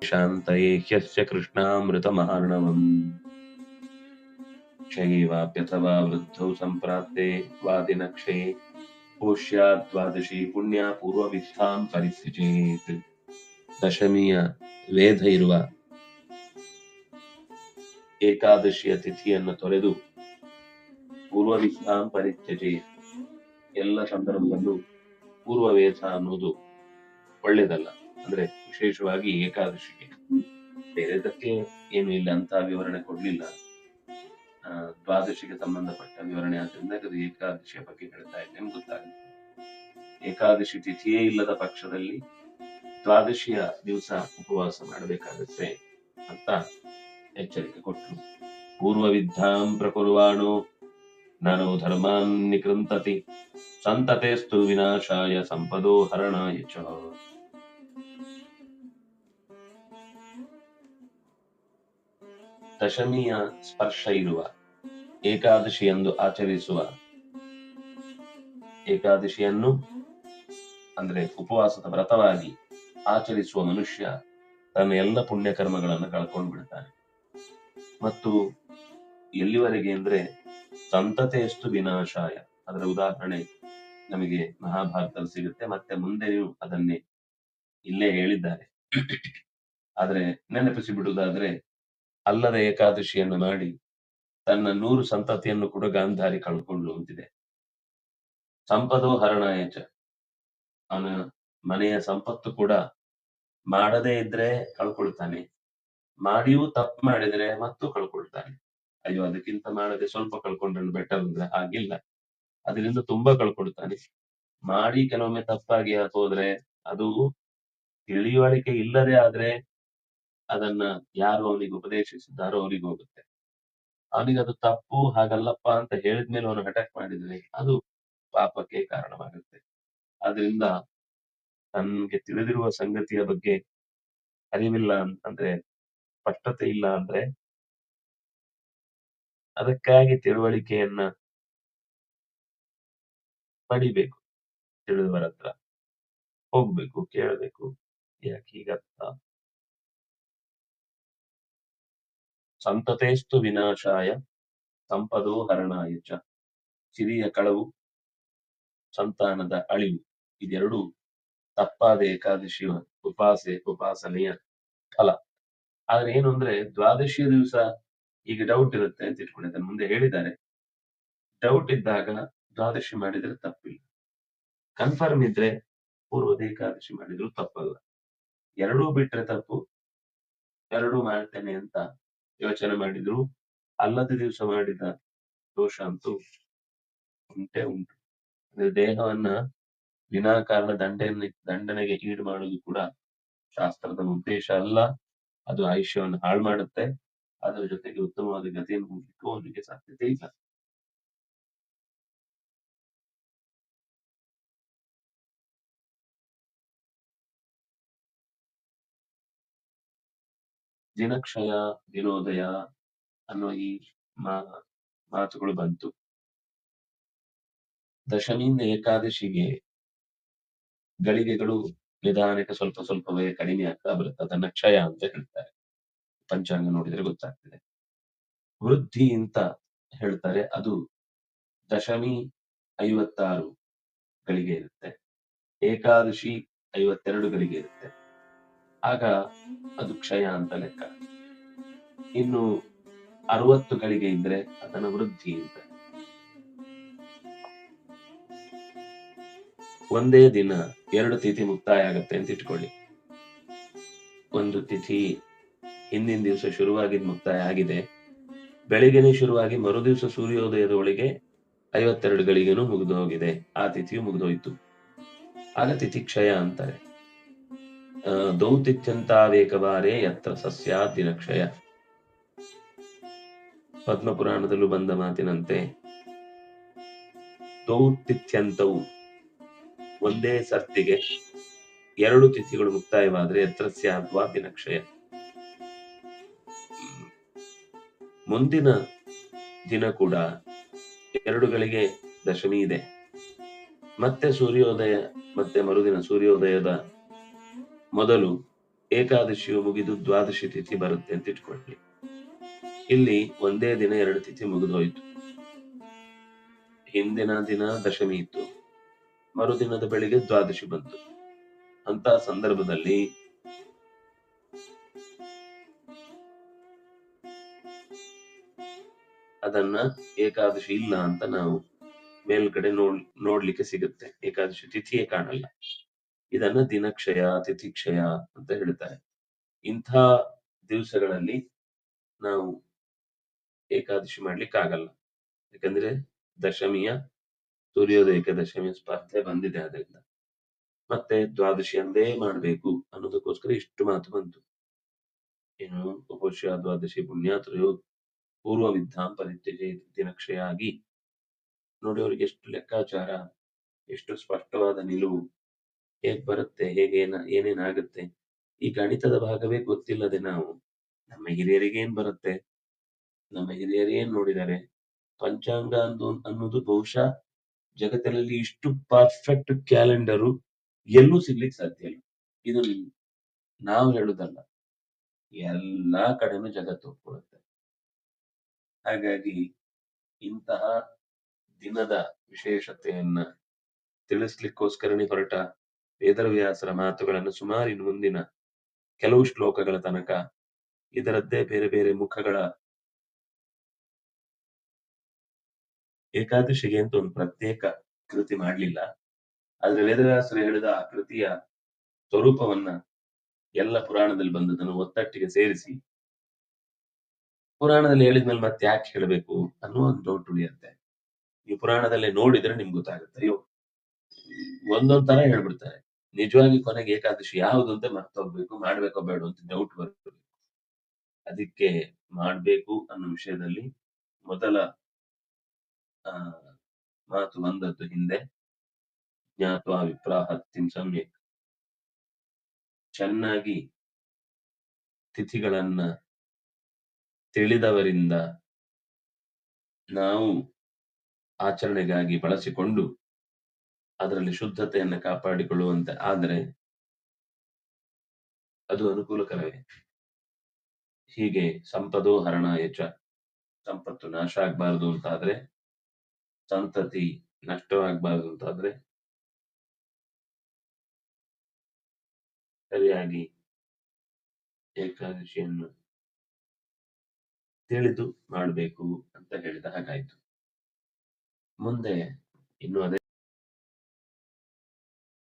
शान्तये ह्यस्य कृष्णामृतमार्णवम् क्षयेवाप्यथवा वृद्धौ सम्प्राप्ते वादिनक्षे ಪೋಷ್ಯಾತ್ ದ್ವಾದಶಿ ಪುಣ್ಯ ಪೂರ್ವವಿತ್ತಾಂ ಪರಿಸ್ಥಿಚೇತ್ ದಶಮಿಯ ವೇದ ಇರುವ ಏಕಾದಶಿಯ ತಿಥಿಯನ್ನು ತೊರೆದು ಪೂರ್ವವಿತ್ತಾಂ ಪರಿತ್ಯಜೆ ಎಲ್ಲ ಸಂದರ್ಭದಲ್ಲೂ ಪೂರ್ವ ವೇದ ಅನ್ನೋದು ಒಳ್ಳೇದಲ್ಲ ಅಂದ್ರೆ ವಿಶೇಷವಾಗಿ ಏಕಾದಶಿಗೆ. ಬೇರೆದಕ್ಕೆ ಏನು ಇಲ್ಲ ಅಂತ ವಿವರಣೆ ಕೊಡ್ಲಿಲ್ಲ. ದ್ವಾದಶಿಗೆ ಸಂಬಂಧಪಟ್ಟ ವಿವರಣೆ ಆದ್ರಿಂದ ಅದು ಏಕಾದಶಿಯ ಬಗ್ಗೆ ಹೇಳ್ತಾ ಇದ್ದೇನೆ ಗೊತ್ತಾಗುತ್ತೆ. ಏಕಾದಶಿ ತಿಥಿಯೇ ಇಲ್ಲದ ಪಕ್ಷದಲ್ಲಿ ದ್ವಾದಶಿಯ ದಿವಸ ಉಪವಾಸ ಮಾಡಬೇಕಾಗುತ್ತೆ ಅಂತ ಎಚ್ಚರಿಕೆ ಕೊಟ್ಟರು. ಪೂರ್ವವಿದ್ಧಾಂ ಪ್ರಕುರ್ವಾಣೋ ನಾನು ಧರ್ಮಾನ್ ನಿಕೃಂತತಿ ಸಂತತೆಸ್ತು ವಿನಾಶಾಯ ಸಂಪದೋ ಹರಣಾಯ ಚ. ದಶಮಿಯ ಸ್ಪರ್ಶ ಇರುವ, ಏಕಾದಶಿಯಂದು ಆಚರಿಸುವ, ಏಕಾದಶಿಯನ್ನು, ಅಂದ್ರೆ ಉಪವಾಸದ ವ್ರತವಾಗಿ ಆಚರಿಸುವ ಮನುಷ್ಯ ತನ್ನ ಎಲ್ಲ ಪುಣ್ಯ ಕರ್ಮಗಳನ್ನು ಕಳ್ಕೊಂಡು ಬಿಡ್ತಾನೆ. ಮತ್ತು ಎಲ್ಲಿವರೆಗೆ ಅಂದ್ರೆ ಸಂತತೆಯಷ್ಟು ವಿನಾಶಾಯ. ಅದರ ಉದಾಹರಣೆ ನಮಗೆ ಮಹಾಭಾರತದಲ್ಲಿ ಸಿಗುತ್ತೆ. ಮತ್ತೆ ಮುಂದೆಯೂ ಅದನ್ನೇ ಇಲ್ಲೇ ಹೇಳಿದ್ದಾರೆ. ಆದ್ರೆ ನೆನಪಿಸಿ ಬಿಡುವುದಾದ್ರೆ ಅಲ್ಲದ ಏಕಾದಶಿಯನ್ನು ಮಾಡಿ ತನ್ನ ನೂರು ಸಂತತಿಯನ್ನು ಕೂಡ ಗಾಂಧಾರಿ ಕಳ್ಕೊಂಡು ಅಂತಿದೆ ಸಂಪದೋ ಹರಣಾಯಚ ಅವನ ಮನೆಯ ಸಂಪತ್ತು ಕೂಡ ಮಾಡದೇ ಇದ್ರೆ ಕಳ್ಕೊಳ್ತಾನೆ. ಮಾಡಿಯೂ ತಪ್ಪು ಮಾಡಿದ್ರೆ ಮತ್ತು ಕಳ್ಕೊಳ್ತಾನೆ. ಅಯ್ಯೋ, ಅದಕ್ಕಿಂತ ಮಾಡದೆ ಸ್ವಲ್ಪ ಕಳ್ಕೊಂಡ್ರೆ ಬೆಟರ್ ಅಂದ್ರೆ ಹಾಗಿಲ್ಲ. ಅದರಿಂದ ತುಂಬಾ ಕಳ್ಕೊಳ್ತಾನೆ. ಮಾಡಿ ಕೆಲವೊಮ್ಮೆ ತಪ್ಪಾಗಿ ಹೋದ್ರೆ ಅದು ತಿಳಿವಳಿಕೆ ಇಲ್ಲದೆ ಆದ್ರೆ ಅದನ್ನ ಯಾರು ಅವನಿಗೆ ಉಪದೇಶಿಸಿದ್ದಾರೋ ಅವರಿಗೆ ಹೋಗುತ್ತೆ. ಅವನಿಗೆ ಅದು ತಪ್ಪು, ಹಾಗಲ್ಲಪ್ಪ ಅಂತ ಹೇಳಿದ್ಮೇಲೆ ಅವನು ಅಟ್ಯಾಕ್ ಮಾಡಿದ್ರೆ ಅದು ಪಾಪಕ್ಕೆ ಕಾರಣವಾಗುತ್ತೆ. ಆದ್ರಿಂದ ತನ್ಗೆ ತಿಳಿದಿರುವ ಸಂಗತಿಯ ಬಗ್ಗೆ ಅರಿವಿಲ್ಲ ಅಂತಂದ್ರೆ, ಸ್ಪಷ್ಟತೆ ಇಲ್ಲ ಅಂದ್ರೆ ಅದಕ್ಕಾಗಿ ತಿಳುವಳಿಕೆಯನ್ನ ಪಡಿಬೇಕು. ತಿಳಿದವರ ಹತ್ರ ಹೋಗ್ಬೇಕು, ಕೇಳಬೇಕು, ಯಾಕೆ ಹೀಗತ್ತ ಸಂತತೆಸ್ತು ವಿನಾಶಾಯ, ಸಂಪದೋ ಹರಣಾಯ ಚ. ಸಿರಿಯ ಕಳವು, ಸಂತಾನದ ಅಳಿವು. ಇದೆರಡು ತಪ್ಪಾದ ಏಕಾದಶಿಯ ಉಪಾಸೆ, ಉಪಾಸನೆಯ ಫಲ. ಆದ್ರೆ ಏನು ಅಂದ್ರೆ, ದ್ವಾದಶಿಯ ದಿವಸ ಈಗ ಡೌಟ್ ಇರುತ್ತೆ ಅಂತ ಇಟ್ಕೊಳ್ಳಿ ಅದನ್ನ ಮುಂದೆ ಹೇಳಿದ್ದಾರೆ. ಡೌಟ್ ಇದ್ದಾಗ ದ್ವಾದಶಿ ಮಾಡಿದ್ರೆ ತಪ್ಪಿಲ್ಲ. ಕನ್ಫರ್ಮ್ ಇದ್ರೆ ಪೂರ್ವದ ಏಕಾದಶಿ ಮಾಡಿದ್ರು ತಪ್ಪಲ್ಲ. ಎರಡೂ ಬಿಟ್ರೆ ತಪ್ಪು. ಎರಡೂ ಮಾಡ್ತೇನೆ ಅಂತ ಯೋಚನೆ ಮಾಡಿದ್ರು. ಅಲ್ಲದ ದಿವಸ ಮಾಡಿದ ದೋಷ ಅಂತೂ ಉಂಟೇ ಉಂಟು. ದೇಹವನ್ನ ವಿನಾಕಾರಣ ದಂಡನೆ, ದಂಡನೆಗೆ ಈಡು ಮಾಡುವುದು ಕೂಡ ಶಾಸ್ತ್ರದ ಉದ್ದೇಶ ಅಲ್ಲ. ಅದು ಆಯುಷ್ಯವನ್ನು ಹಾಳು ಮಾಡುತ್ತೆ. ಅದರ ಜೊತೆಗೆ ಉತ್ತಮವಾದ ಗತಿಯನ್ನು ಹೋಗ್ಲಿಕ್ಕೂ ಅವನಿಗೆ ಸಾಧ್ಯತೆ ಇಲ್ಲ. ದಿನಕ್ಷಯ, ದಿನೋದಯ ಅನ್ನೋ ಈ ಮಾತುಗಳು ಬಂತು. ದಶಮಿಯಿಂದ ಏಕಾದಶಿಗೆ ಗಳಿಗೆಗಳು ನಿಧಾನಕ್ಕೆ ಸ್ವಲ್ಪ ಸ್ವಲ್ಪವೇ ಕಡಿಮೆ ಆಗ್ತಾ ಬರುತ್ತೆ. ಅದನ್ನ ಕ್ಷಯ ಅಂತ ಹೇಳ್ತಾರೆ. ಪಂಚಾಂಗ ನೋಡಿದ್ರೆ ಗೊತ್ತಾಗ್ತದೆ. ವೃದ್ಧಿ ಅಂತ ಹೇಳ್ತಾರೆ. ಅದು ದಶಮಿ ಐವತ್ತಾರು ಗಳಿಗೆ ಇರುತ್ತೆ. ಏಕಾದಶಿ ಐವತ್ತೆರಡು ಗಳಿಗೆ ಇರುತ್ತೆ. ಆಗ ಅದು ಕ್ಷಯ ಅಂತ ಲೆಕ್ಕ. ಇನ್ನು ಅರವತ್ತು ಗಳಿಗೆ ಇದ್ರೆ ಅದನ್ನ ವೃದ್ಧಿ ಅಂತ. ಒಂದೇ ದಿನ ಎರಡು ತಿಥಿ ಮುಕ್ತಾಯ ಆಗತ್ತೆ ಅಂತ ಇಟ್ಕೊಳ್ಳಿ. ಒಂದು ತಿಥಿ ಹಿಂದಿನ ದಿವಸ ಶುರುವಾಗಿದ್ ಮುಕ್ತಾಯ ಆಗಿದೆ. ಬೆಳಿಗ್ಗೆನೆ ಶುರುವಾಗಿ ಮರುದಿವಸ ಸೂರ್ಯೋದಯದ ಒಳಗೆ ಐವತ್ತೆರಡು ಗಳಿಗೆನೂ ಮುಗಿದು ಹೋಗಿದೆ. ಆ ತಿಥಿಯು ಮುಗಿದೋಯ್ತು. ಆಗ ತಿಥಿ ಕ್ಷಯ ಅಂತಾರೆ. ಆ, ದೌತಿಥ್ಯಂತಾವೇಕಬಾರೇ ಯತ್ರ ಸಸ್ಯಾ ದಿನಕ್ಷಯ ಪದ್ಮ ಪುರಾಣದಲ್ಲೂ ಬಂದ ಮಾತಿನಂತೆ ದೌತಿಥ್ಯಂತವು ಒಂದೇ ಸರ್ತಿಗೆ ಎರಡು ತಿಥಿಗಳು ಮುಕ್ತಾಯವಾದ್ರೆ ಯತ್ರ ಸ್ಯಾದ್ವಾ ದಿನಕ್ಷಯ ಮುಂದಿನ ದಿನ ಕೂಡ ಎರಡುಗಳಿಗೆ ದಶಮಿ ಇದೆ. ಮತ್ತೆ ಸೂರ್ಯೋದಯ ಮತ್ತೆ ಮರುದಿನ ಸೂರ್ಯೋದಯದ ಮೊದಲು ಏಕಾದಶಿಯು ಮುಗಿದು ದ್ವಾದಶಿ ತಿಥಿ ಬರುತ್ತೆ ಅಂತ ಇಟ್ಕೊಳ್ಳಿ. ಇಲ್ಲಿ ಒಂದೇ ದಿನ ಎರಡು ತಿಥಿ ಮುಗಿದೋಯ್ತು. ಹಿಂದಿನ ದಿನ ದಶಮಿ ಇತ್ತು. ಮರುದಿನದ ಬೆಳಿಗ್ಗೆ ದ್ವಾದಶಿ ಬಂತು. ಅಂತ ಸಂದರ್ಭದಲ್ಲಿ ಅದನ್ನ ಏಕಾದಶಿ ಇಲ್ಲ ಅಂತ ನಾವು ಮೇಲ್ಗಡೆ ನೋಡ್, ನೋಡ್ಲಿಕ್ಕೆ ಸಿಗುತ್ತೆ. ಏಕಾದಶಿ ತಿಥಿಯೇ ಕಾಣಲ್ಲ. ಇದನ್ನ ದಿನಕ್ಷಯ, ತಿಥಿಕ್ಷಯ ಅಂತ ಹೇಳ್ತಾರೆ. ಇಂಥ ದಿವಸಗಳಲ್ಲಿ ನಾವು ಏಕಾದಶಿ ಮಾಡ್ಲಿಕ್ಕೆ ಆಗಲ್ಲ. ಯಾಕಂದ್ರೆ ದಶಮಿಯ ಸೂರ್ಯೋದಯ ದಶಮಿಯ ಸ್ಪರ್ಧೆ ಬಂದಿದೆ ಅದರಿಂದ ಮತ್ತೆ ದ್ವಾದಶಿ ಅಂದೇ ಮಾಡ್ಬೇಕು ಅನ್ನೋದಕ್ಕೋಸ್ಕರ ಇಷ್ಟು ಮಾತು ಬಂತು. ಏನು ಉಪಶ ದ್ವಾದಶಿ, ಪುಣ್ಯಾತ್ರಯೋ ಪೂರ್ವ ವಿದ್ಯಾಂ ಪರಿತ್ಯಜೆ ದಿನಕ್ಷಯ ಆಗಿ ನೋಡಿ ಅವ್ರಿಗೆ ಎಷ್ಟು ಲೆಕ್ಕಾಚಾರ, ಎಷ್ಟು ಸ್ಪಷ್ಟವಾದ ನಿಲುವು. ಹೇಗ್ ಬರುತ್ತೆ, ಹೇಗೆ ಏನ, ಏನೇನಾಗುತ್ತೆ, ಈ ಗಣಿತದ ಭಾಗವೇ ಗೊತ್ತಿಲ್ಲದೆ ನಾವು ನಮ್ಮ ಹಿರಿಯರಿಗೆ ಏನ್ ಬರುತ್ತೆ? ನಮ್ಮ ಹಿರಿಯರು ಏನ್ ನೋಡಿದ್ದಾರೆ? ಪಂಚಾಂಗ ಅಂದು, ಅನ್ನೋದು ಬಹುಶಃ ಜಗತ್ತಿನಲ್ಲಿ ಇಷ್ಟು ಪರ್ಫೆಕ್ಟ್ ಕ್ಯಾಲೆಂಡರು ಎಲ್ಲೂ ಸಿಗ್ಲಿಕ್ಕೆ ಸಾಧ್ಯ ಇಲ್ಲ. ಇದು ನಾವು ಹೇಳುದಲ್ಲ. ಎಲ್ಲಾ ಕಡೆನೂ ಜಗತ್ತು ಒಪ್ಕೊಳ್ಳುತ್ತೆ. ಹಾಗಾಗಿ ಇಂತಹ ದಿನದ ವಿಶೇಷತೆಯನ್ನ ತಿಳಿಸ್ಲಿಕ್ಕೋಸ್ಕರನೇ ಹೊರಟ ವೇದವ್ಯಾಸರ ಮಾತುಗಳನ್ನು ಸುಮಾರಿನ ಮುಂದಿನ ಕೆಲವು ಶ್ಲೋಕಗಳ ತನಕ ಇದರದ್ದೇ ಬೇರೆ ಬೇರೆ ಮುಖಗಳ ಏಕಾದಶಿಗೆ ಅಂತ ಒಂದು ಪ್ರತ್ಯೇಕ ಕೃತಿ ಮಾಡಲಿಲ್ಲ. ಆದ್ರೆ ವೇದವ್ಯಾಸರು ಹೇಳಿದ ಆ ಕೃತಿಯ ಸ್ವರೂಪವನ್ನ ಎಲ್ಲ ಪುರಾಣದಲ್ಲಿ ಬಂದದನ್ನು ಒತ್ತಟ್ಟಿಗೆ ಸೇರಿಸಿ ಪುರಾಣದಲ್ಲಿ ಹೇಳಿದ್ಮೇಲೆ ಮತ್ತೆ ಯಾಕೆ ಹೇಳಬೇಕು ಅನ್ನೋ ಒಂದು ಡೌಟ್ ಉಳಿಯುತ್ತೆ. ಈ ಪುರಾಣದಲ್ಲೇ ನೋಡಿದ್ರೆ ನಿಮ್ಗೆ ಗೊತ್ತಾಗುತ್ತೆ. ಅಯ್ಯೋ, ಒಂದೊಂದ್ ತರ ಹೇಳ್ಬಿಡ್ತಾರೆ. ನಿಜವಾಗಿ ಕೊನೆಗೆ ಏಕಾದಶಿ ಯಾವುದು ಅಂತ ಮರ್ತೋಗ್ಬೇಕು, ಮಾಡ್ಬೇಕೋ ಬೇಡ ಅಂತ ಡೌಟ್ ಬರ್ತದೆ ಅದಕ್ಕೆ ಮಾಡ್ಬೇಕು ಅನ್ನೋ ವಿಷಯದಲ್ಲಿ ಮೊದಲ, ಆ, ಮಾತು ಬಂದದ್ದು ಹಿಂದೆ, ಜ್ಞಾತ್ವ ವಿಪ್ರಾಹತ್ಯಂ ಸಮ್ಯಕ್. ಚೆನ್ನಾಗಿ ತಿಥಿಗಳನ್ನ ತಿಳಿದವರಿಂದ ನಾವು ಆಚರಣೆಗಾಗಿ ಬಳಸಿಕೊಂಡು ಅದರಲ್ಲಿ ಶುದ್ಧತೆಯನ್ನು ಕಾಪಾಡಿಕೊಳ್ಳುವಂತೆ. ಆದರೆ ಅದು ಅನುಕೂಲಕರವೇ? ಹೀಗೆ ಸಂಪದೋ ಹರಣ ಹೆಚ್ಚ ಸಂಪತ್ತು ನಾಶ ಆಗ್ಬಾರ್ದು ಅಂತಾದ್ರೆ, ಸಂತತಿ ನಷ್ಟವಾಗಬಾರ್ದು ಅಂತಾದ್ರೆ, ಸರಿಯಾಗಿ ಏಕಾದಶಿಯನ್ನು ತಿಳಿದು ಮಾಡಬೇಕು ಅಂತ ಹೇಳಿದ ಹಾಗಾಯ್ತು. ಮುಂದೆ ಇನ್ನು ಅದೇ